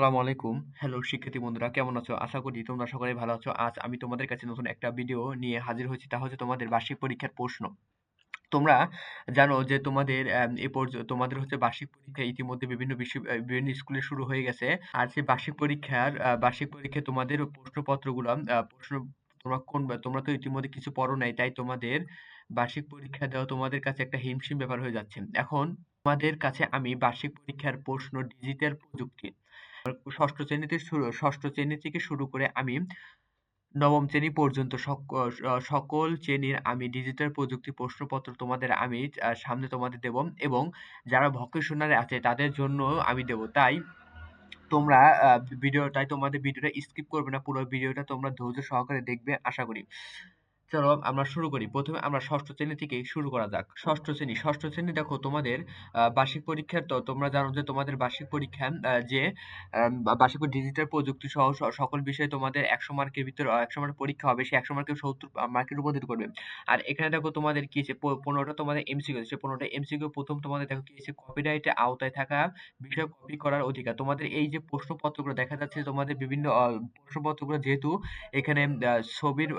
আসসালামু আলাইকুম। হ্যালো শিক্ষার্থী বন্ধুরা, কেমন আছো? আশা করি তোমরা সকলে ভালো আছো। আজ আমি তোমাদের কাছে নতুন একটা ভিডিও নিয়ে হাজির হয়েছি। তা হচ্ছে তোমাদের বার্ষিক পরীক্ষার প্রশ্ন। তোমরা জানো যে তোমাদের এ পর্যন্ত তোমাদের হচ্ছে বার্ষিক পরীক্ষা ইতিমধ্যে বিভিন্ন বিশ্ব বিভিন্ন স্কুলে শুরু হয়ে গেছে। আর সেই বার্ষিক পরীক্ষার বার্ষিক পরীক্ষায় তোমাদের প্রশ্নপত্রগুলো প্রশ্ন তোমরা কোন, তোমরা তো ইতিমধ্যে কিছু পড়ো নাই, তাই তোমাদের বার্ষিক পরীক্ষা দেওয়া তোমাদের কাছে একটা হিমশিম ব্যাপার হয়ে যাচ্ছে। এখন তোমাদের কাছে আমি বার্ষিক পরীক্ষার প্রশ্ন ডিজিটাল প্রযুক্তি ষষ্ঠ শ্রেণীতে শুরু, ষষ্ঠ শ্রেণি থেকে শুরু করে আমি নবম শ্রেণি পর্যন্ত সকল শ্রেণির আমি ডিজিটাল প্রযুক্তি প্রশ্নপত্র তোমাদের আমি সামনে তোমাদের দেব এবং যারা ভকেশনাল আছে তাদের জন্য আমি দেব। তাই তোমরা ভিডিও তাই তোমাদের ভিডিওটা স্কিপ করবে না, পুরো ভিডিওটা তোমরা ধৈর্য সহকারে দেখবে, আশা করি। চলো আমরা শুরু করি। প্রথমে আমরা ষষ্ঠ শ্রেণি থেকে শুরু করা যাক। ষষ্ঠ শ্রেণি। ষষ্ঠ শ্রেণি দেখো তোমাদের বার্ষিক পরীক্ষার তো তোমরা জানো যে তোমাদের বার্ষিক পরীক্ষা যে বার্ষিক ডিজিটাল প্রযুক্তি সহ সকল বিষয়ে তোমাদের একশো মার্কের ভিতরে একশো মার্কের পরীক্ষা হবে। সেই একশো মার্কের সত্তর মার্কের রূপান্তরিত করবে। আর এখানে দেখো তোমাদের কি আছে? পনেরোটা তোমাদের এমসিকিউ সে পনেরোটা এমসিকিউ প্রথম তোমাদের দেখো কি আছে? কপিরাইটের আওতায় থাকা বিষয় কপি করার অধিকার। তোমাদের এই যে প্রশ্নপত্রগুলো দেখা যাচ্ছে তোমাদের বিভিন্ন প্রশ্নপত্রগুলো যেহেতু এখানে ছবির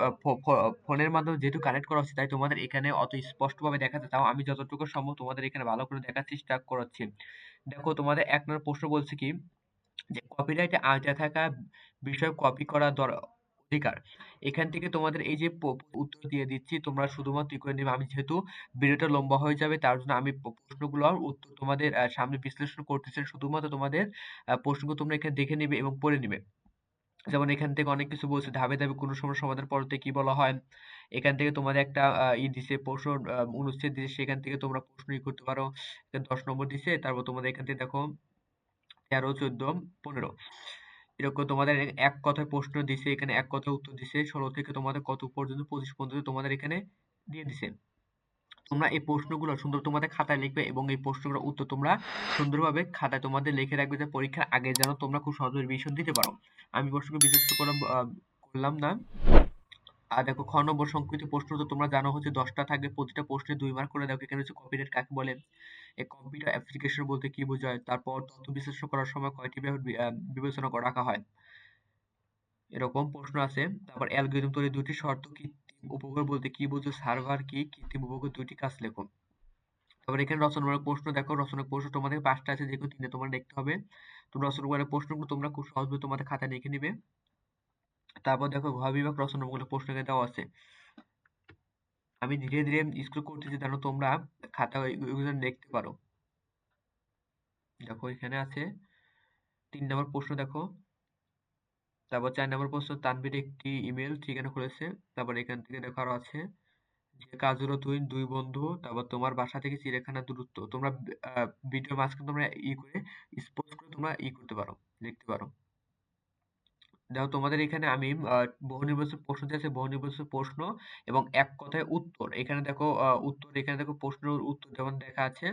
ফোনে ফোনের মাধ্যমে যেহেতু কানেক্ট করা হচ্ছে, তাই তোমাদের এখানে অত স্পষ্টভাবে দেখা যায় তাও আমি যতটুকু সম্ভব তোমাদের এখানে ভালো করে দেখার চেষ্টা করাচ্ছি। দেখো, তোমাদের এক নম্বর প্রশ্ন বলছে কি? যে কপিরাইটে আওতায় থাকা বিষয় কপি করা অধিকার। এখান থেকে তোমাদের এই যে উত্তর দিয়ে দিচ্ছি, তোমরা শুধুমাত্র করে নিবে। আমি যেহেতু ভিডিওটা লম্বা হয়ে যাবে, তার জন্য আমি প্রশ্নগুলোর উত্তর তোমাদের সামনে বিশ্লেষণ করতেছি শুধুমাত্র তোমাদের প্রশ্নগুলো তোমরা এখানে দেখে নিবে এবং পড়ে নিবে। যেমন এখান থেকে অনেক কিছু বলছে, ধাপে ধাপে কোনো সময় সমাধান পড়তে কি বলা হয়? এখান থেকে তোমাদের একটা ই দিছে, প্রশ্ন অনুচ্ছেদ দিছে, সেখান থেকে তোমরা প্রশ্ন করতে পারো। দশ নম্বর দিছে, তারপর তোমাদের এখান থেকে দেখো, তেরো, চোদ্দ, পনেরো। এরকম তোমাদের এক কথায় প্রশ্ন দিছে, এখানে এক কথায় উত্তর দিছে, ষোলো থেকে তোমাদের কত পর্যন্ত, পঁচিশ পর্যন্ত তোমাদের এখানে দিয়ে দিছে। তোমরা এই প্রশ্নগুলো সুন্দর তোমাদের খাতায় লিখবে এবং এই প্রশ্নগুলোর উত্তর তোমরা সুন্দরভাবে খাতায় তোমাদের লিখে রাখবে যে পরীক্ষার আগে যেন তোমরা খুব সহজে রিভিশন দিতে পারো। আমি প্রশ্নকে বিশেষ করলাম করলাম না। আর দেখো, খ নম্বর সংকৃতি প্রশ্ন তো তোমরা জানো হচ্ছে দশটা থাকবে, প্রতিটা প্রশ্নে দুই মার্ক করে দেখো এখানে হচ্ছে কপিরাইট কাকে বলে? এই কম্পিউটার অ্যাপ্লিকেশন বলতে কি বোঝায়? তারপর তথ্য বিশ্লেষণ করার সময় কয়টি বিবেচনা করা রাখা হয়? এরকম প্রশ্ন আছে। তারপর অ্যালগরিদম তৈরি দুটি শর্ত কৃত্রিম উপগ্রহ বলতে কি বোঝো সার্ভার কি? কৃত্রিম উপগ্রহ? দুটি কাজ লেখো। তারপর এখানে রচনামূলক প্রশ্ন দেখো। রচনামূলক প্রশ্ন তোমাদের পাঁচটা আছে যে কোনো তিনটে তোমার দেখতে হবে। তোমরা রচনামূলক প্রশ্নগুলো তোমরা খুব সহজভাবে তোমাদের খাতায় লিখে নিবে। তারপর দেখো, ঘ বিভাগ রচনামূলক প্রশ্ন দেওয়া আছে। আমি ধীরে ধীরে স্কুল করতেছি যেন তোমরা খাতা দেখতে পারো। দেখো, এখানে আছে। তিন নম্বর প্রশ্ন দেখো। তারপর চার নম্বর প্রশ্ন, তানভীর একটি ইমেল ঠিকানা খুলেছে। তারপর এখান থেকে দেখো আরও আছে যে কাজগুলো তুই, দুই বন্ধু, তারপর তোমার বাসা থেকে চিড়িয়াখানার দূরত্ব। তোমরা ভিডিও মাঝখানে তোমরা ই করে স্পোজ করে তোমরা ই করতে পারো, লিখতে পারো। দেখো, তোমাদের এখানে আমি বহু নির্বাচক প্রশ্ন আছে বহু নির্বাচক প্রশ্ন এবং এক কথায় উত্তর। এখানে দেখো উত্তর, এখানে দেখো প্রশ্নের উত্তর যেমন দেখা আছে,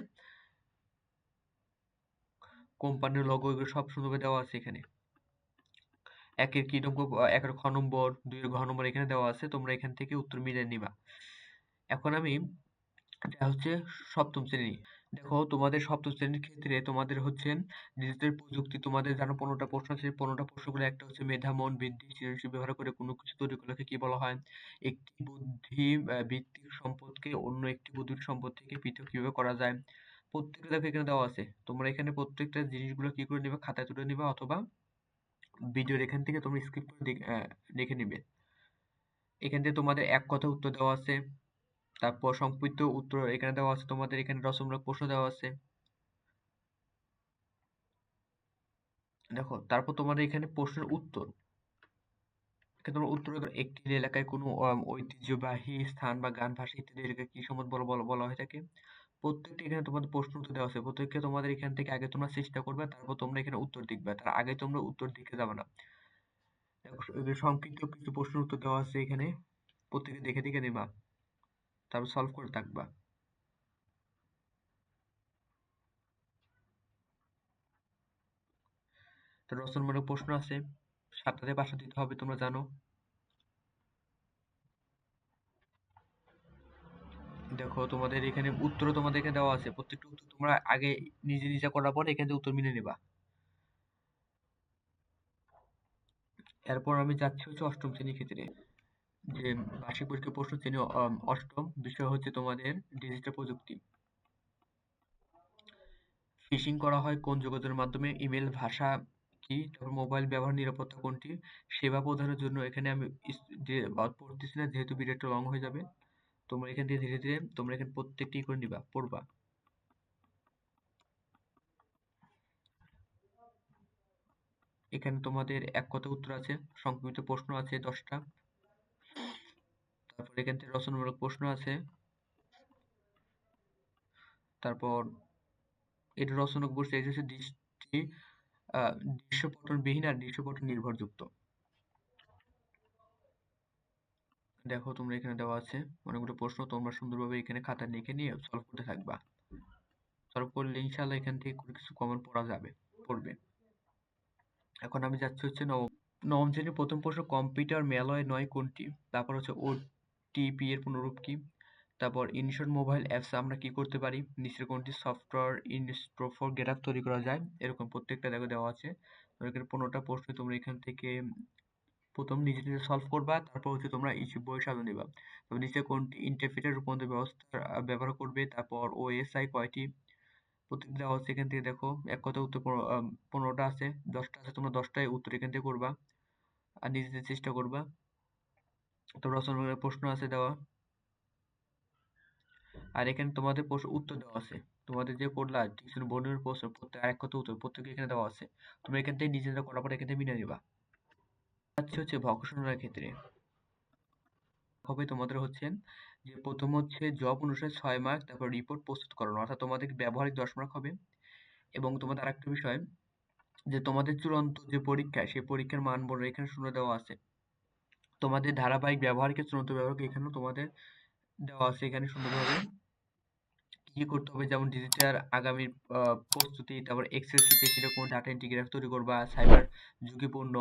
কোম্পানির লোগো এগুলো সব সুন্দরভাবে দেওয়া আছে এখানে। একের কি নম্বর একের খ নম্বর, দুইয়ের ঘ নম্বর এখানে দেওয়া আছে, তোমরা এখান থেকে উত্তর মিলিয়ে নিবা। এখন আমি এটা হচ্ছে সপ্তম শ্রেণি। দেখো, তোমাদের সপ্তম শ্রেণির ক্ষেত্রে তোমাদের হচ্ছে ডিজিটাল প্রযুক্তি, তোমাদের জানো পনেরোটা প্রশ্ন আছে, পনেরোটা প্রশ্নগুলো একটা হচ্ছে মেধা, মন, বৃদ্ধি, সৃজনশীল ব্যবহার করে কোনো কিছু তৈরি করলে কি বলা হয়? একটি বুদ্ধি ভিত্তিক সম্পদকে অন্য একটি বুদ্ধি সম্পদ থেকে পৃথক কীভাবে করা যায়? প্রত্যেকটা দেখো এখানে দেওয়া আছে। তোমরা এখানে প্রত্যেকটা জিনিসগুলো কি করে নিবে? খাতায় তুলে নিবে অথবা ভিডিওর এখান থেকে তোমরা স্কিপ করে দেখে নিবে। এখান থেকে তোমাদের এক কথা উত্তর দেওয়া আছে। তারপর সংক্ষিপ্ত উত্তর এখানে দেওয়া আছে। তোমাদের এখানে রচনামূলক প্রশ্ন দেওয়া আছে। দেখো, তারপর তোমাদের এখানে প্রশ্নের উত্তর। এখানে উত্তর একটি এলাকায় কোনো ঐতিহ্যবাহী স্থান বা গান ভাষা ইত্যাদি কি সম্বন্ধ বলা হয়ে থাকে? প্রত্যেকটি এখানে তোমাদের প্রশ্ন উত্তর দেওয়া আছে। প্রত্যেককে তোমাদের এখান থেকে আগে তোমরা চেষ্টা করবে, তারপর তোমরা এখানে উত্তর দেখবে। তার আগে তোমরা উত্তর দিকে যাবে না। সংক্ষিপ্ত কিছু প্রশ্নের উত্তর দেওয়া আছে এখানে। প্রত্যেকে দেখে দেখে নেবা। তারপর সলভ করে থাকবা। রচনামূলক প্রশ্ন আছে, সাতটাতে পাঁচটা দিতে হবে তোমরা জানো। দেখো, তোমাদের এখানে উত্তর তোমাদের এখানে দেওয়া আছে। প্রত্যেকটা উত্তর তোমরা আগে নিজে নিজে করার পরে এখান থেকে উত্তর মিলে নেবা। এরপর আমি যাচ্ছি হচ্ছে অষ্টম শ্রেণির ক্ষেত্রে, যে বার্ষিক পরীক্ষার প্রশ্ন শ্রেণি অষ্টম বিষয় হচ্ছে তোমাদের ডিজিটাল প্রযুক্তি। ফিশিং করা হয় কোন যোগাযোগের মাধ্যমে? ইমেল ভাষা কি? তারপর মোবাইল ব্যবহার নিরাপত্তা কোনটি? সেবা প্রদানের জন্য এখানে আমি যে পড়তেছি না, যেহেতু ভিডিওটা লং হয়ে যাবে। তোমরা এখান থেকে ধীরে ধীরে, তোমরা এখানে প্রত্যেকটি করে নিবা, পড়বা। এখানে তোমাদের এক কথা উত্তর আছে সংক্ষিপ্ত প্রশ্ন আছে দশটা। তারপর এখান থেকে রচনামূলক প্রশ্ন আছে। তারপর এটা প্রশ্ন এটা হচ্ছে দৃষ্টি দৃশ্যপটনবিহীন আর দৃশ্যপটন নির্ভরযুক্ত। দেখো তোমরা এখানে দেওয়া আছে অনেকগুলো প্রশ্ন, তোমরা সুন্দরভাবে এখানে খাতা লিখে নিয়ে সলভ করতে থাকবা। সলভ করলে ইনশাল্লাহ এখান থেকে কোনো কিছু কমন পড়া যাবে, পড়বে। এখন আমি যাচ্ছি হচ্ছে নবম নবম শ্রেণির প্রথম প্রশ্ন কম্পিউটার মেলয় নয় কোনটি? তারপর হচ্ছে ওটিপি এর পুনরূপ কি? তারপর ইনশর্ট মোবাইল অ্যাপস আমরা কি করতে পারি? নিচের কোনটি? সফটওয়্যার ইনস্টল ফর গেটআপ তৈরি করা যায়, এরকম প্রত্যেকটা দেখো দেওয়া আছে। এখানে পনেরোটা প্রশ্ন তোমরা এখান থেকে প্রথম নিজে নিজে সলভ করবা, তারপর হচ্ছে তোমরা ইউটিউব বই সাজানো নিবা। তবে নিচে কোনটি ইন্টারপ্রেটার রূপান্তর ব্যবস্থা ব্যবহার করবে, তারপর ওএসআই কয়টি প্রত্যেকটা দেওয়া আছে এখান থেকে দেখো, এক কথা উত্তর পনেরোটা আছে, দশটা আছে, তোমরা দশটায় উত্তর এখান থেকে করবা আর নিজেদের চেষ্টা করবা। তো রচনামূলক প্রশ্ন আছে দেওয়া। আর এখানে তোমাদের প্রশ্ন, উত্তর দেওয়া আছে। তোমাদের যে পড়লা টিউশন বোর্ডের প্রশ্ন, প্রত্যেক, আরেক কথা উত্তর, প্রত্যেকে এখানে দেওয়া আছে। তোমরা এখান থেকে নিজেরা করার পর এখান থেকে মিলিয়ে নিবা। আচ্ছা হচ্ছে ভকেশনাল ক্ষেত্রে। হবে তোমাদের হচ্ছে যে প্রথম হচ্ছে জব অনুসারে ছয় মার্ক তারপর রিপোর্ট প্রস্তুত করানো, অর্থাৎ তোমাদের ব্যবহারিক দশ মার্ক হবে। এবং তোমাদের আরেকটা বিষয় যে তোমাদের চূড়ান্ত যে পরীক্ষা, সেই পরীক্ষার মান বলে এখানে শুনে দেওয়া আছে। তোমাদের ধারাবাহিক ব্যবহারিকের চূড়ান্ত ব্যবহারিক এখানেও তোমাদের দেওয়া আছে, এখানে সুন্দরভাবে। কি করতে হবে? যেমন ডিজিটাল আগামী প্রস্তুতি, তারপর এক্সেল শিটে কীরকম ডাটা এন্ট্রি গ্রাফ তৈরি করবা সাইবার ঝুঁকিপূর্ণ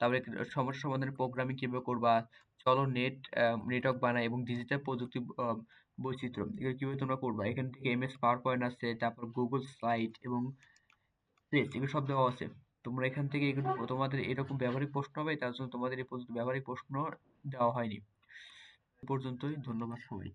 তারপরে সমস্যা সমাধানের প্রোগ্রামিং কীভাবে করবা? চলো নেট নেটওয়ার্ক বানায় এবং ডিজিটাল প্রযুক্তি বৈচিত্র্য। এগুলো কীভাবে তোমরা করবা? এখান থেকে এমএস পাওয়ার পয়েন্ট আছে, তারপর গুগল স্লাইড এবং এগুলো সব দেওয়া আছে। তোমরা এখান থেকে এগুলো, তোমাদের এরকম ব্যবহারিক প্রশ্ন হবে, তার জন্য তোমাদের এই পর্যন্ত ব্যবহারিক প্রশ্ন দেওয়া হয়নি। এ পর্যন্তই, ধন্যবাদ সবাইকে।